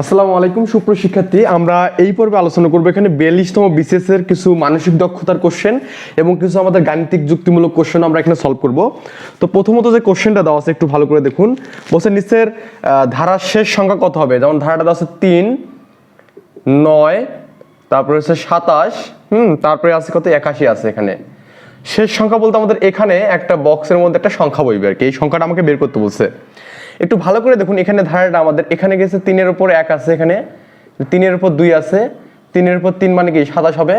আসসালামু আলাইকুম সুপ্রশিক্ষার্থী আমরা এই পর্বে আলোচনা করব এখানে বিয়াল্লিশতম বিসিএস এর কিছু মানসিক দক্ষতার কোশ্চেন এবং কিছু আমাদের গাণিতিক যুক্তিমূলক কোশ্চেন আমরা এখানে সলভ করব। তো প্রথমত যে কোশ্চেনটা দেওয়া আছে, একটু ভালো করে দেখুন। বলছে, নিচের ধারার শেষ সংখ্যা কত হবে? যেমন ধারাটা দেওয়া আছে তিন, নয়, তারপরে হচ্ছে সাতাশ, হুম, তারপরে আছে কত? একাশি আছে এখানে। শেষ সংখ্যা বলতে আমাদের এখানে একটা বক্সের মধ্যে একটা সংখ্যা বইবে আর কি। এই সংখ্যাটা আমাকে বের করতে বলছে। একটু ভালো করে দেখুন, এখানে ধারাটা আমাদের, এখানে গেছে তিনের উপর এক আছে এখানে, তিনের উপর দুই আছে, তিনের উপর তিন মানে কি, সাতাশ হবে,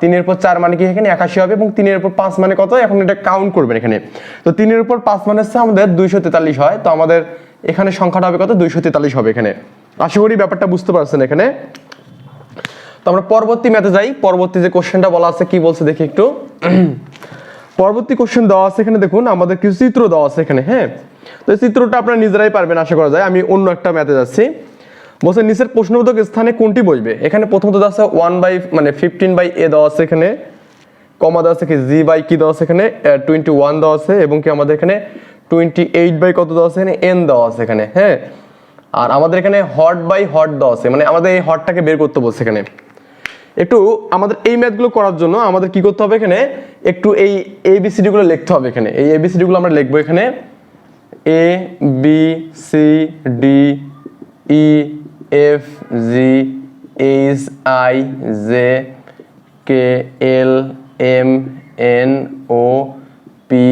তিনের উপর চার মানে কি, এখানে একাশি হবে, এবং তিনের উপর পাঁচ মানে কত, এখন এটা কাউন্ট করবেন এখানে। তো তিনের উপর পাঁচ মানে হচ্ছে আমাদের দুইশো তেতাল্লিশ হয়, তো আমাদের এখানে সংখ্যাটা হবে কত, দুইশো তেতাল্লিশ হবে এখানে। আশা করি ব্যাপারটা বুঝতে পারছেন এখানে। তো আমরা পরবর্তী ম্যাথে যাই, পরবর্তী যে কোশ্চেনটা বলা আছে, কি বলছে দেখি একটু। পরবর্তী কোশ্চেন দেওয়া আছে এখানে, দেখুন, আমাদের কিছু চিত্র দেওয়া আছে এখানে হ্যাঁ? তো এই চিত্রটা আপনারা নিজেরাই পারবেন, আশা করা যায়। আমি অন্য একটা ম্যাথে যাচ্ছি। বলছে, নিচের প্রশ্নবোধক স্থানে কোনটি বসবে এখানে প্রথমত দেওয়া আছে ওয়ান বাই মানে ফিফটিন বাই এ দেওয়া আছে এখানে কমা দেওয়া আছে কি জি বাই কি দেওয়া আছে এখানে টোয়েন্টি ওয়ান দেওয়া আছে, এবং কি আমাদের এখানে টোয়েন্টি এইট বাই কত দেওয়া আছে এখানে এন দেওয়া আছে এখানে হ্যাঁ? আর আমাদের এখানে হট বাই হট দেওয়া আছে মানে আমাদের এই হটটাকে বের করতে বলছে এখানে। একটু আমাদের এই ম্যাথগুলো করার জন্য আমাদের কি করতে হবে এখানে? একটু এই এ এবিসিডি গুলো লিখতে হবে এখানে। এই এ এবিসিডি গুলো আমরা লিখব এখানে। A B C D E F G H I J K L M N O P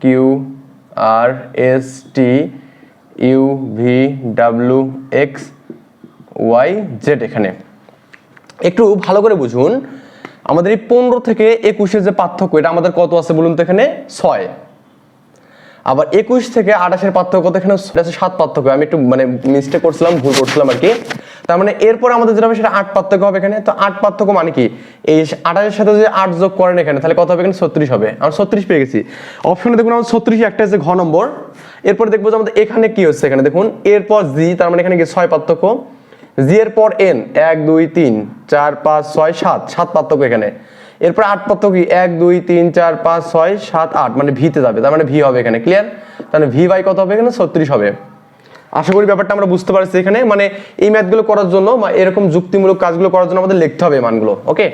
Q R S T U V W X Y Z এখানে। একটু ভালো করে বুঝুন। আমাদের এই পনেরো থেকে একুশের যে পার্থক্য, এটা আমাদের কত আছে বলুন তো এখানে? ছয়। আবার একুশ থেকে আঠাশের পার্থক্য কত এখানে সাত পার্থক্য। আমি একটু মানে মিস্টেক করছিলাম, ভুল করছিলাম আর কি। তার মানে এরপর আমাদের যেটা হবে সেটা আট পার্থক্য হবে এখানে। তো আট পার্থক্য মানে কি? এই আঠাশের সাথে যদি আট যোগ করেন এখানে, তাহলে কত হবে এখানে? ছত্রিশ হবে। আমরা ছত্রিশ পেয়ে গেছি। অপশনে দেখুন আমাদের ছত্রিশ একটা আছে ঘ নম্বর, এরপর দেখব যে আমাদের এখানে কি হচ্ছে এখানে। দেখুন, এরপর জি তার মানে এখানে ছয় পার্থক্য। জি এর পর এন এক, দুই, তিন, চার, পাঁচ, ছয়, সাত সাত পার্থক্য এখানে। এরপর আট পার্থক্য কি? এক, দুই, তিন, চার, পাঁচ, ছয়, সাত, আট মানে ভিতে যাবে, তার মানে ভি হবে এখানে ক্লিয়ার তাহলে ভি বাই কত হবে এখানে? ছত্রিশ হবে। আশা করি ব্যাপারটা আমরা বুঝতে পারছি এখানে মানে এই ম্যাথগুলো করার জন্য বা এরকম যুক্তিমূলক কাজগুলো করার জন্য আমাদের লিখতে হবে মানগুলো ওকে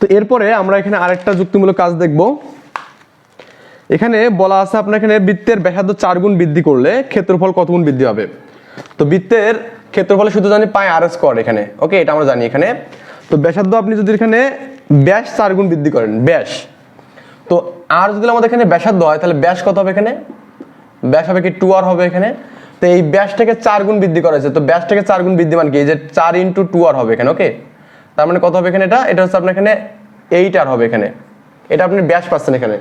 তো এরপরে আমরা এখানে আরেকটা যুক্তিমূলক কাজ দেখব। এখানে বলা আছে আপনার এখানে বৃত্তের ব্যাসার্ধ চার গুণ বৃদ্ধি করলে ক্ষেত্রফল কত গুণ বৃদ্ধি হবে? তো বৃত্তের ক্ষেত্রফলে শুধু জানি পাই আর স্কোয়ার এখানে। ওকে এটা আমরা জানি এখানে। তো ব্যাসার্ধ আপনি যদি এখানে ব্যাস চার গুণ বৃদ্ধি করেন, ব্যাস। তো আর যদি আমাদের এখানে ব্যাসার্ধ হয়, তাহলে ব্যাস কত হবে এখানে? ব্যাস হবে কি টু আর হবে এখানে? তো এই ব্যাসটাকে চার গুণ বৃদ্ধি করা হয়েছে। তো ব্যাসটাকে চার গুণ বৃদ্ধি মানে কি যে চার ইন্টু টু আর হবে এখানে ওকে তার মানে কত হবে এখানে এটা? এটা হচ্ছে আপনার এখানে এইট আর হবে এখানে। এটা আপনি ব্যাস পাচ্ছেন এখানে।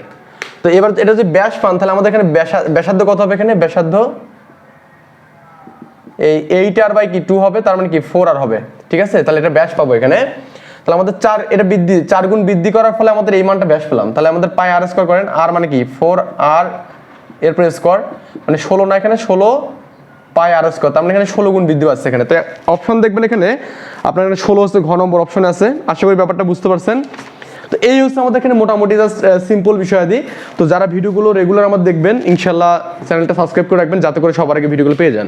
তো এবার এটা যদি ব্যাস পান, তাহলে আমাদের এখানে ব্যাসা- ব্যাসার্ধ কত হবে এখানে? ব্যাসার্ধ এই এইট আর বাই কি টু হবে, তার মানে কি ফোর আর হবে। ঠিক আছে? তাহলে এটা ব্যাস পাবো এখানে। তাহলে আমাদের চার, এটা বৃদ্ধি, চার গুণ বৃদ্ধি করার ফলে আমাদের এই মানটা ব্যাস পেলাম। তাহলে আমাদের পাই আর স্কোয়ার করেন, আর মানে কি? ফোর আর এরপরে স্কোয়ার মানে ষোলো না এখানে, ষোলো পাই আর স্কোয়ার তার মানে এখানে ষোলো গুণ বৃদ্ধি পাচ্ছে এখানে। তো অপশন দেখবেন এখানে, আপনার এখানে ষোলো হচ্ছে ঘ নম্বর অপশন আছে। আশা করি ব্যাপারটা বুঝতে পারছেন। তো এই হচ্ছে আমাদের এখানে মোটামুটি জাস্ট সিম্পল বিষয়াদি তো যারা ভিডিওগুলো রেগুলার আমার দেখবেন ইনশাল্লাহ চ্যানেলটা সাবস্ক্রাইব করে রাখবেন, যাতে করে সবার আগে ভিডিওগুলো পেয়ে যান।